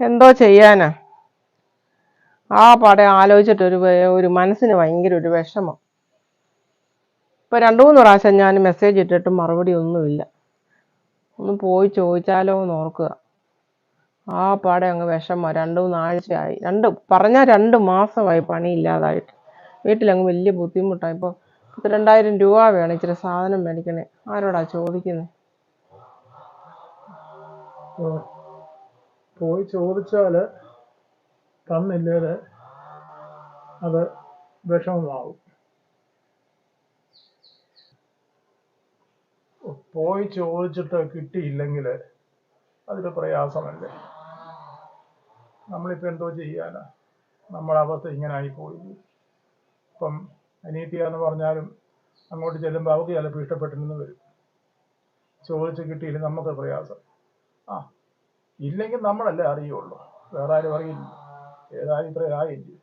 എന്തോ ചെയ്യാനാ? ആ പടം ആലോചിച്ചിട്ട് ഒരു മനസ്സിന് ഭയങ്കര ഒരു വിഷമം. ഇപ്പൊ രണ്ടു മൂന്ന് പ്രാവശ്യം ഞാൻ മെസ്സേജ് ഇട്ടിട്ട് മറുപടി ഒന്നുമില്ല. ഒന്ന് പോയി ചോദിച്ചാലോ എന്ന് ഓർക്കുക. ആ പാടെ അങ്ങ് വിഷമം. രണ്ടു മൂന്നാഴ്ചയായി. രണ്ട് പറഞ്ഞാൽ രണ്ട് മാസമായി പണിയില്ലാതായിട്ട് വീട്ടിലങ്ങ് വലിയ ബുദ്ധിമുട്ടായി. ഇപ്പോൾ പത്തിരണ്ടായിരം രൂപ വേണം ഇച്ചിരി സാധനം മേടിക്കണേ. ആരോടാ ചോദിക്കുന്നത് പോയി ചോദിച്ചാൽ തന്നില്ലേൽ അത് വിഷമമാവും. പോയി ചോദിച്ചിട്ട് കിട്ടിയില്ലെങ്കിൽ അതൊരു പ്രയാസമല്ലേ? നമ്മളിപ്പോൾ എന്തോ ചെയ്യാനാ? നമ്മുടെ അവസ്ഥ ഇങ്ങനെ ആയിപ്പോയി ഇപ്പം അനീതിയാന്ന് പറഞ്ഞാലും അങ്ങോട്ട് ചെല്ലുമ്പോൾ അവർക്ക് ചിലപ്പോൾ ഇഷ്ടപ്പെട്ടിരുന്നു വരും. ചോദിച്ച് കിട്ടിയില്ല നമുക്ക് പ്രയാസം. ആ ഇല്ലെങ്കിൽ നമ്മളല്ലേ അറിയുള്ളൂ. വേറെ ആരും അറിയില്ല. ഏതായാലും ഇത്രയായില്ലേ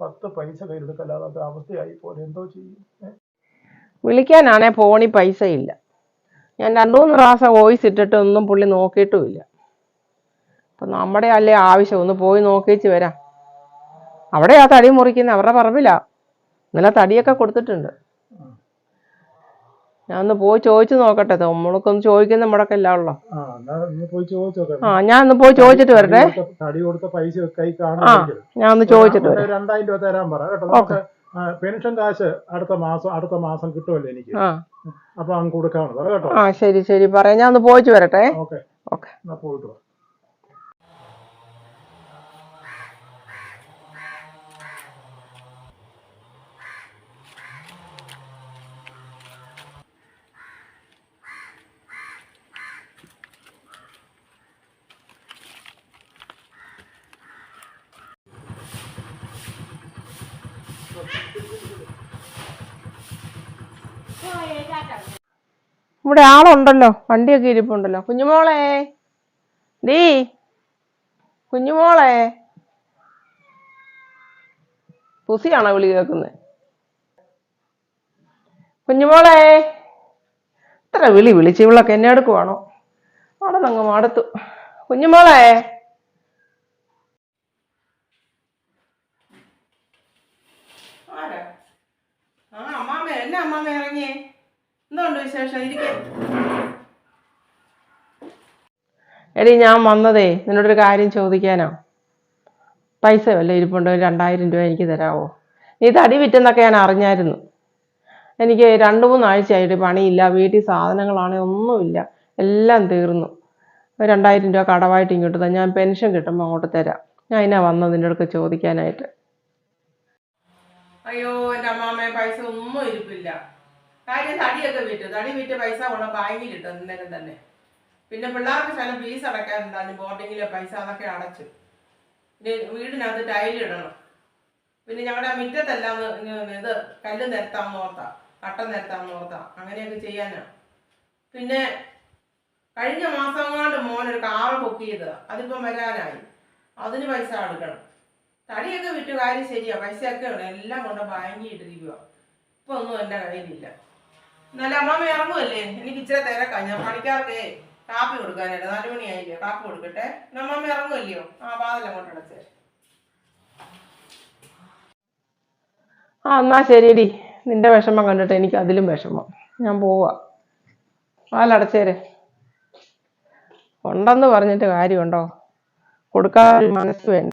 പത്ത് പൈസ കയ്യിലെടുക്കല്ലാത്ത അവസ്ഥയായി പോലെ എന്തോ ചെയ്യും? വിളിക്കാനാണേ ഫോണിൽ പൈസ ഇല്ല ഞാൻ രണ്ടു മൂന്ന് പ്രാവശ്യം വോയിസ് ഇട്ടിട്ട് ഒന്നും പുള്ളി നോക്കിയിട്ടുമില്ല. അപ്പം നമ്മുടെ അല്ലേ ആവശ്യം? ഒന്ന് പോയി നോക്കിച്ച് വരാം. അവിടെയാ ആ തടി മുറിക്കുന്നത് അവരുടെ പറമ്പിലാണ് ഇന്നലെ തടിയൊക്കെ കൊടുത്തിട്ടുണ്ട്. ഞാൻ ഒന്ന് പോയി ചോദിച്ചു നോക്കട്ടെ. നമ്മൾക്കൊന്ന് ചോദിക്കുന്ന എല്ലാം ഉള്ളോ? ആ ഞാൻ ഒന്ന് പോയി ചോദിച്ചിട്ട് വരട്ടെ. തടി കൊടുത്ത പൈസ കൈ ആ ഞാൻ ഒന്ന് ചോദിച്ചിട്ട് വരാം. രണ്ടായിരം രൂപ തരാൻ പറ കേട്ടോ. പെൻഷൻ കാശ് അടുത്ത മാസം അടുത്ത മാസം കിട്ടുമല്ലോ എനിക്ക്. അപ്പൊ അങ്ങ് കൊടുക്കാമെന്ന് പറ കേട്ടോ. ആ ശരി ശരി. പറയാം. ഞാൻ ഒന്ന് പോയിച്ചു വരട്ടെ. ഓക്കെ. ഓക്കെ. പോയിട്ട് ഇവിടെ ആളുണ്ടല്ലോ വണ്ടിയൊക്കെ ഇരിപ്പുണ്ടല്ലോ. കുഞ്ഞുമോളെ ഡീ കുഞ്ഞുമോളെ. പുസിയാണോ വിളി കേൾക്കുന്നത് കുഞ്ഞുമോളെ ഇത്ര വിളി വിളിച്ച് ഇവളൊക്കെ എന്നെ എടുക്കുവാണോ? അവിടെ അങ്ങ് മടുത്തു. കുഞ്ഞുമോളെ ആരാ ആ അമ്മാമ എന്നെ എന്താ ഇറങ്ങിയേ. എന്തുണ്ട് വിശേഷം? ഇരിക്കേ. എടി ഞാൻ വന്നതേ നിന്നോടൊരു കാര്യം ചോദിക്കാനോ. പൈസ വല്ല ഇരിപ്പുണ്ടോ രണ്ടായിരം രൂപ എനിക്ക് തരാവോ? നീ തടി വിറ്റെന്നൊക്കെ ഞാൻ അറിഞ്ഞായിരുന്നു. എനിക്ക് രണ്ട് മൂന്നാഴ്ചയായിട്ട് പണിയില്ല വീട്ടിൽ സാധനങ്ങളാണേ ഒന്നുമില്ല. എല്ലാം തീർന്നു. രണ്ടായിരം രൂപ കടവായിട്ട് ഇങ്ങോട്ട് തന്നെ ഞാൻ പെൻഷൻ കിട്ടുമ്പോൾ അങ്ങോട്ട് തരാം. ഞാൻ അതിനാ വന്നത് നിന്റെ അടുത്ത് ചോദിക്കാനായിട്ട്? അയ്യോ എന്റെ അമ്മാമ്മയെ പൈസ ഒന്നും ഇരിപ്പില്ല. കാര്യം തടിയൊക്കെ വിറ്റ് തടി വിറ്റ് പൈസ ഉള്ള ബാങ്കിൽ ഇട്ടു അന്നേരം തന്നെ. പിന്നെ പിള്ളേർക്ക് ശകലം ഫീസ് അടയ്ക്കാനുണ്ടായിരുന്നു ബോർഡിങ്ങിലെ പൈസ അതൊക്കെ അടച്ചു. പിന്നെ വീടിനകത്ത് ടൈലിടണം പിന്നെ ഞങ്ങളുടെ മുറ്റത്തെല്ലാം ഇത് കല്ല് നിരത്താൻ ഓർത്താ കട്ട നിരത്താൻ ഓർത്താ അങ്ങനെയൊക്കെ ചെയ്യാനാ. പിന്നെ കഴിഞ്ഞ മാസം കൊണ്ട് മോനൊരു കാറ് ബുക്ക് ചെയ്ത് അതിപ്പം വരാനായി. അതിന് പൈസ എടുക്കണം തടിയൊക്കെ വിട്ടു കാര്യം ശരിയാ. പൈസയൊക്കെ ഉണ്ട് എല്ലാം കൊണ്ട് വാങ്ങിയിട്ടിരിക്കുക ഇപ്പൊ ഒന്നും എന്റെ കയ്യിലില്ല. നല്ല അമ്മാമ ഇറങ്ങുമല്ലേ എനിക്ക് ഇച്ചിരി തിരക്കാം. ഞാൻ പണിക്കാർക്കേ കാപ്പി കൊടുക്കാനായിട്ട്. നാല് മണിയായില്ലേ? കാപ്പി കൊടുക്കട്ടെ. അമ്മാമ ഇറങ്ങുമല്ലയോ ആ വാതിൽ അങ്ങോട്ട് അടച്ചേ ആ എന്നാ ശരിയടി. നിന്റെ വിഷമം കണ്ടിട്ട് എനിക്ക് അതിലും വിഷമം. ഞാൻ പോവാ. വാലടച്ചേരെ. ഉണ്ടെന്ന് പറഞ്ഞിട്ട് കാര്യമുണ്ടോ? കൊടുക്കാൻ മനസ്സ് വേണ്ട.